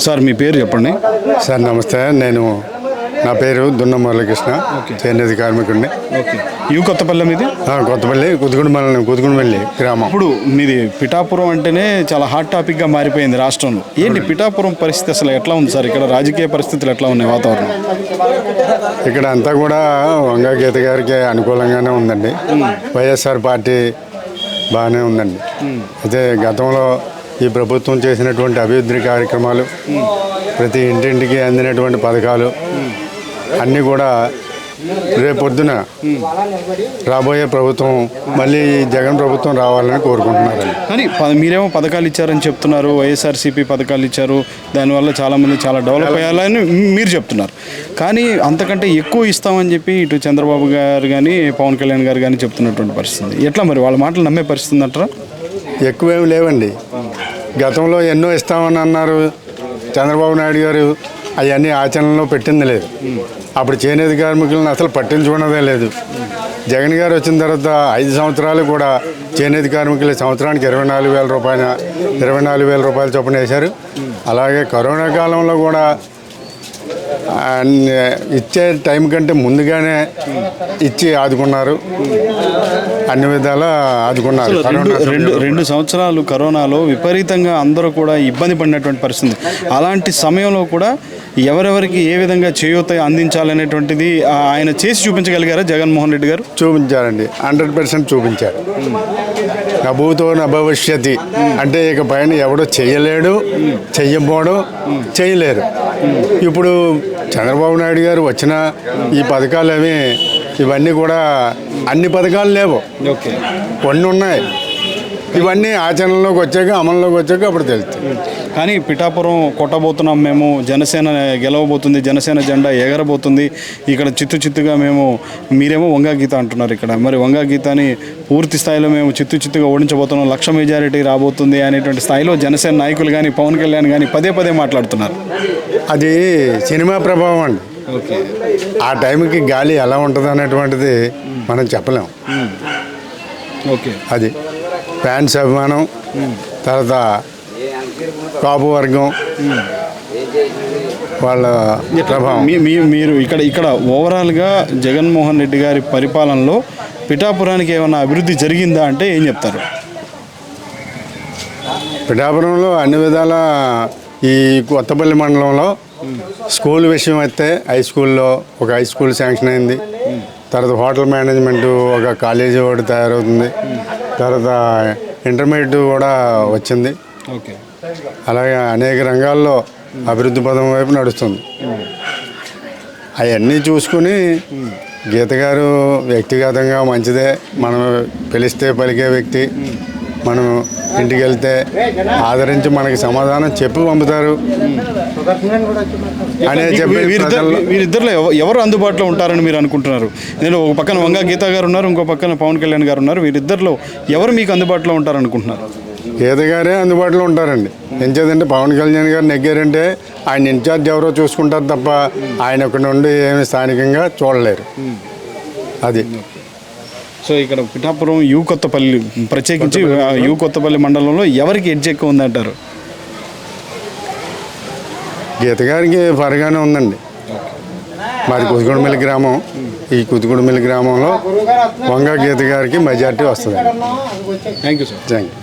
Sir మీ పేరు చెప్పండి. Sir నమస్తే. నేను నా పేరు దున్న మురళీకృష్ణ. చేనేత కార్మికుడిని. ఓకే. ఇవి కొత్తపల్లెం ఆ, కొత్తపల్లి కుదుగుడు మండలం కుదుగుడుపల్లి గ్రామం. ఇప్పుడు మీది పిఠాపురం అంటేనే చాలా హాట్ టాపిక్గా మారిపోయింది రాష్ట్రంలో. ఏంటి పిఠాపురం పరిస్థితి అసలు ఎట్లా ఉంది సార్? ఇక్కడ రాజకీయ పరిస్థితులు ఎట్లా ఉన్నాయి వాతావరణం? ఇక్కడ అంతా కూడా వంగా గీత గారికి అనుకూలంగానే ఉందండి. వైఎస్ఆర్ పార్టీ బాగానే ఉందండి. అయితే గతంలో ఈ ప్రభుత్వం చేసినటువంటి అభివృద్ధి కార్యక్రమాలు ప్రతి ఇంటింటికి అందినటువంటి పథకాలు అన్నీ కూడా రేపొద్దున రాబోయే ప్రభుత్వం మళ్ళీ జగన్ ప్రభుత్వం రావాలని కోరుకుంటున్నారండి. కానీ మీరేమో పథకాలు ఇచ్చారని చెప్తున్నారు వైఎస్ఆర్సీపీ పథకాలు ఇచ్చారు దానివల్ల చాలామంది చాలా డెవలప్ అయ్యాలని మీరు చెప్తున్నారు. కానీ అంతకంటే ఎక్కువ ఇస్తామని చెప్పి ఇటు చంద్రబాబు గారు కానీ పవన్ కళ్యాణ్ గారు కానీ చెప్తున్నటువంటి పరిస్థితి. ఎట్లా మరి వాళ్ళ మాటలు నమ్మే పరిస్థితి అంటారా ఎక్కువేమి లేవండి. గతంలో ఎన్నో ఇస్తామని అన్నారు చంద్రబాబు నాయుడు గారు. అవన్నీ ఆచరణలో పెట్టింది లేదు. అప్పుడు చేనేత కార్మికులను అసలు పట్టించుకున్నదే లేదు. జగన్ గారు వచ్చిన తర్వాత ఐదు సంవత్సరాలు కూడా చేనేత కార్మికులు సంవత్సరానికి ఇరవై నాలుగు వేల రూపాయల ఇరవై నాలుగు వేల రూపాయల చొప్పున వేశారు. అలాగే కరోనా కాలంలో కూడా అన్ని ఇచ్చే టైం కంటే ముందుగానే ఇచ్చి ఆదుకున్నారు. అన్ని విధాలా ఆదుకున్నారు. రెండు రెండు రెండు సంవత్సరాలు కరోనాలో విపరీతంగా అందరూ కూడా ఇబ్బంది పడినటువంటి పరిస్థితి. అలాంటి సమయంలో కూడా ఎవరెవరికి ఏ విధంగా చేయూత అందించాలనేటువంటిది ఆయన చేసి చూపించగలిగారా జగన్మోహన్ రెడ్డి గారు? చూపించారండి. హండ్రెడ్ పర్సెంట్ చూపించారు. నభూతో నభవిష్యతి అంటే ఇక పైన ఎవడో చెయ్యలేడు చెయ్యబోడు చేయలేరు. ఇప్పుడు చంద్రబాబు నాయుడు గారు వచ్చిన ఈ పథకాలు అవి ఇవన్నీ కూడా అన్ని పథకాలు లేవు. కొన్ని ఉన్నాయి. ఇవన్నీ ఆచరణలోకి వచ్చాక అమల్లోకి వచ్చాక అప్పుడు తెలుస్తాయి. కానీ పిఠాపురం కొట్టబోతున్నాం మేము జనసేన గెలవబోతుంది జనసేన జెండా ఎగరబోతుంది. ఇక్కడ చిత్తు చిత్తుగా మేము మీరేమో వంగా గీత అంటున్నారు ఇక్కడ. మరి వంగా గీతని పూర్తి స్థాయిలో మేము చిత్తు చిత్తుగా ఓడించబోతున్నాం. లక్ష మెజారిటీ రాబోతుంది అనేటువంటి స్థాయిలో జనసేన నాయకులు కానీ పవన్ కళ్యాణ్ కానీ పదే పదే మాట్లాడుతున్నారు. అది సినిమా ప్రభావం అండి. ఓకే. ఆ టైంకి గాలి ఎలా ఉంటుంది అనేటువంటిది మనం చెప్పలేం. ఓకే. అది. ఫ్యాన్స్ అభిమానం తర్వాత కాపు వర్గం వాళ్ళ ప్రభావం. మీరు ఇక్కడ ఇక్కడ ఓవరాల్గా జగన్మోహన్ రెడ్డి గారి పరిపాలనలో పిఠాపురానికి ఏమైనా అభివృద్ధి జరిగిందా అంటే ఏం చెప్తారు? పిఠాపురంలో అన్ని విధాల ఈ కొత్తపల్లి మండలంలో స్కూల్ విషయం అయితే హై స్కూల్లో ఒక హై స్కూల్ శాంక్షన్ అయింది. తర్వాత హోటల్ మేనేజ్మెంట్ ఒక కాలేజీ ఒకటి తయారవుతుంది. తర్వాత ఇంటర్మీడియట్ కూడా వచ్చింది. ఓకే. అలాగే అనేక రంగాల్లో అభివృద్ధి పదం వైపు నడుస్తుంది. అవన్నీ చూసుకుని గీత గారు వ్యక్తిగతంగా మంచిదే. మనం పిలిస్తే పలికే వ్యక్తి. మనం ఇంటికి వెళ్తే ఆదరించి మనకి సమాధానం చెప్పి పంపుతారు. అనే చెప్పి వీరిద్దరిలో ఎవ- ఎవరు అందుబాటులో ఉంటారని మీరు అనుకుంటున్నారు? నేను ఒక పక్కన వంగా గీత గారు ఉన్నారు ఇంకో పక్కన పవన్ కళ్యాణ్ గారు ఉన్నారు. వీరిద్దరిలో ఎవరు మీకు అందుబాటులో ఉంటారనుకుంటున్నారు? గీత గారే అందుబాటులో ఉంటారండి. ఎంచేదంటే పవన్ కళ్యాణ్ గారు నెగ్గారంటే ఆయన ఇన్ఛార్జ్ ఎవరో చూసుకుంటారు తప్ప ఆయన ఒకటి నుండి ఏమి స్థానికంగా చూడలేరు. అది. సో ఇక్కడ పిఠాపురం యూ కొత్తపల్లి ప్రత్యేకించి యూ కొత్తపల్లి. మండలంలో ఎవరికి ఎడ్జ్ ఎక్కువ ఉందంటారు? గీత గారికి పరగానే ఉందండి. మాది కుతుగుడిమిల్లి గ్రామం. ఈ కుతుగుడిమిల్లి గ్రామంలో వంగ గీత గారికి మెజార్టీ వస్తుంది thank you sir thank you